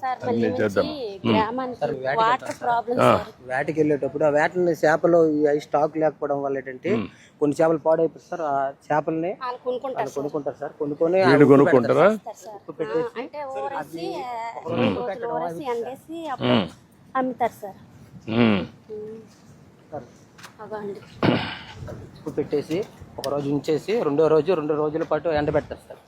Sir మళ్ళీ నుంచి గ్రామానికి వాటర్ ప్రాబ్లమ్ సార్ వేటకి వెళ్ళేటప్పుడు ఆ. వేటని చేపలు ఈ స్టాక్ లేకపోవడం వల్ల ఏంటంటే కొన్ని చేపలు పాడైపోతాయి సార్ ఆ చేపల్ని కొనుక్కుంటారు సార్. కొనుక్కుంటారు సార్. కొనుక్కొని కొనుక్కుంటారా? అమ్ముతారు సార్. పెట్టేసి ఒక రోజు ఉంచేసి రెండో రోజు రెండు రోజుల పాటు ఎండబెడతారు సార్. ఉమ్.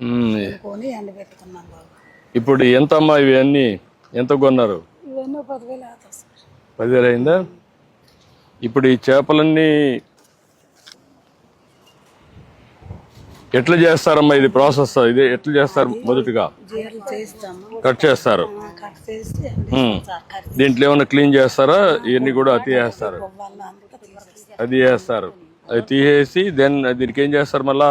ఉమ్. కొని ఎండబెట్టుకున్నాం బాబు. ఇప్పుడు ఎంత అమ్మా ఇవి అన్ని ఎంత కొన్నారు? ఇవన్నీ పదివేలు అవుతాయి సార్. పదివేలు అయిందా? ఇప్పుడు ఈ చేపలన్నీ ఎట్లా చేస్తారమ్మా ఇది ప్రాసెస్? ఇది ఎట్లా చేస్తారు మొదటిగా? కట్ చేస్తారు. దీంట్లో ఏమైనా క్లీన్ చేస్తారా? ఇవన్నీ కూడా చేస్తారు. అంతా తీసేస్తాం అది చేస్తారు. అది తీసేసి దెన్ దీనికి ఏం చేస్తారు మళ్ళా?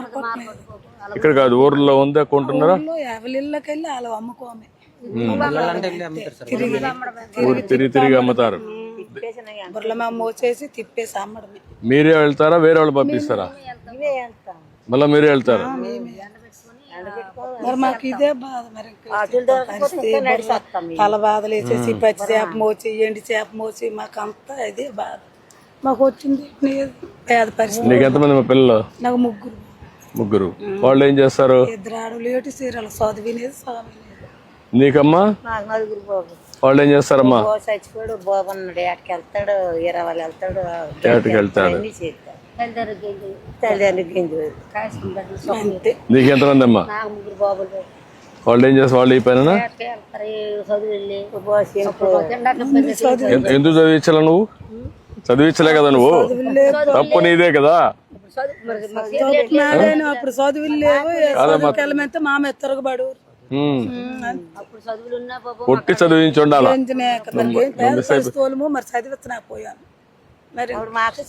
ఇక్కడ కాదు ఊర్లో ఉందా కొంటున్నారా? వెళ్ళి అమ్ముకోమే. తిరిగి ఊరు తిరిగి తిరిగి అమ్ముతారు. బుర్రమ మోసేసి తిప్పేసి అమ్మడమే. మీరే వెళ్తారా వేరే వాళ్ళు పంపిస్తారా? మళ్ళీ మీరే వెళ్తారు? మరి మాకు ఇదే బాధ మరి తల బాధలు వేసేసి పచ్చి చేప మోచి ఎండి చేప మోచి మాకు అంతా ఇదే బాధ. మాకు వచ్చింది నీ- పేద పరిస్థితి. నీకు ఎంతమంది మా పిల్లలు? నాకు ముగ్గురు. ముగ్గురు. వాళ్ళు ఏం చేస్తారు నీకమ్మా? వాళ్ళు ఏం చేస్తారమ్మా చచ్చిపోయాడు బాబు అన్నాడు ఏటకి వెళ్తాడు? ఇరవై వాళ్ళు వెళ్తాడు? ఏటకి వెళ్తాడు? నీకు ఎంతమంది అమ్మా నాకు ముగ్గురు బాబులు. వాళ్ళు ఏం చేస్తారు? వాళ్ళు ఈ పైన ఎందుకు చదివించాలా నువ్వు? చదివించలే కదా నువ్వు? తప్పు నీదే కదా? అప్పుడు చదువులు లేవు చదువుకి వెళ్ళమంటే మా మీద తిరగబడు ఉమ్. అప్పుడు చదువులు ఉన్నా బాబు కొట్టి చదివించి ఉండాలా? మరి చదివిస్తున్నా పోయాను మరి మాకు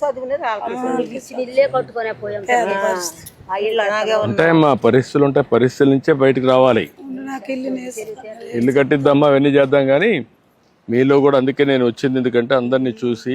ఉంటాయమ్మా పరిస్థితులు ఉంటాయి పరిస్థితుల నుంచే బయటికి రావాలి. నాకు ఇల్లు నేసి ఇల్లు కట్టిద్దామా అవన్నీ చేద్దాం కానీ మీలో కూడా అందుకే నేను వచ్చింది. ఎందుకంటే అందరినీ చూసి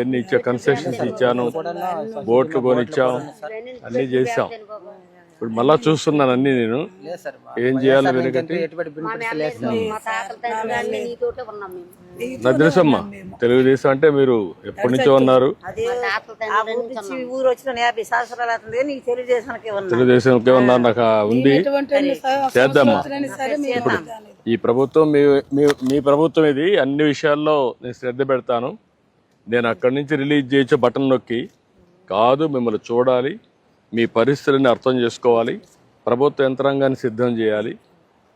ఎన్ని ఇచ్చా కన్సెషన్స్ ఇచ్చాను బోట్లు కొనిచ్చాం అన్ని చేసాం ఇప్పుడు మళ్ళా చూస్తున్నాను అన్ని నేను. ఏం చేయాలి వెనుకటి? నాకు తెలుసమ్మా తెలుగుదేశం అంటే మీరు ఎప్పటి నుంచో ఉన్నారు. తెలుగుదేశానికి తెలుగుదేశంకే ఉన్నారు నాకు ఉంది. చేద్దామా? ఇప్పుడు ఈ ప్రభుత్వం మీ మీ ప్రభుత్వం ఇది అన్ని విషయాల్లో నేను శ్రద్ధ పెడతాను. నేను అక్కడి నుంచి రిలీజ్ చేయొచ్చు బటన్ నొక్కి కాదు మిమ్మల్ని చూడాలి మీ పరిస్థితులని అర్థం చేసుకోవాలి ప్రభుత్వ యంత్రాంగాన్ని సిద్ధం చేయాలి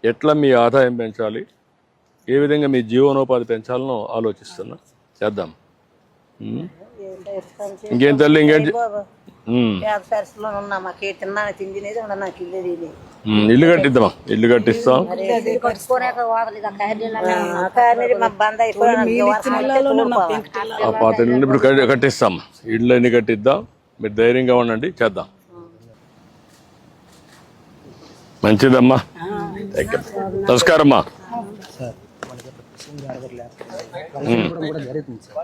ఎట్లా మీ ఆదాయం పెంచాలి ఏ విధంగా మీ జీవనోపాధి పెంచాలనో ఆలోచిస్తున్నా. చేద్దాం. ఇంకేం తల్లి ఇంకేం ఇల్లు ఉమ్, ఇల్లు కట్టిద్దామా? ఇల్లు కట్టిస్తాం. ఆ పాత ఇల్లు ఇప్పుడు కట్టి- కట్టిస్తాం. ఇళ్ళు అన్ని కట్టిద్దాం. మీరు ధైర్యంగా ఉండండి చేద్దాం. మంచిదమ్మా. నమస్కారం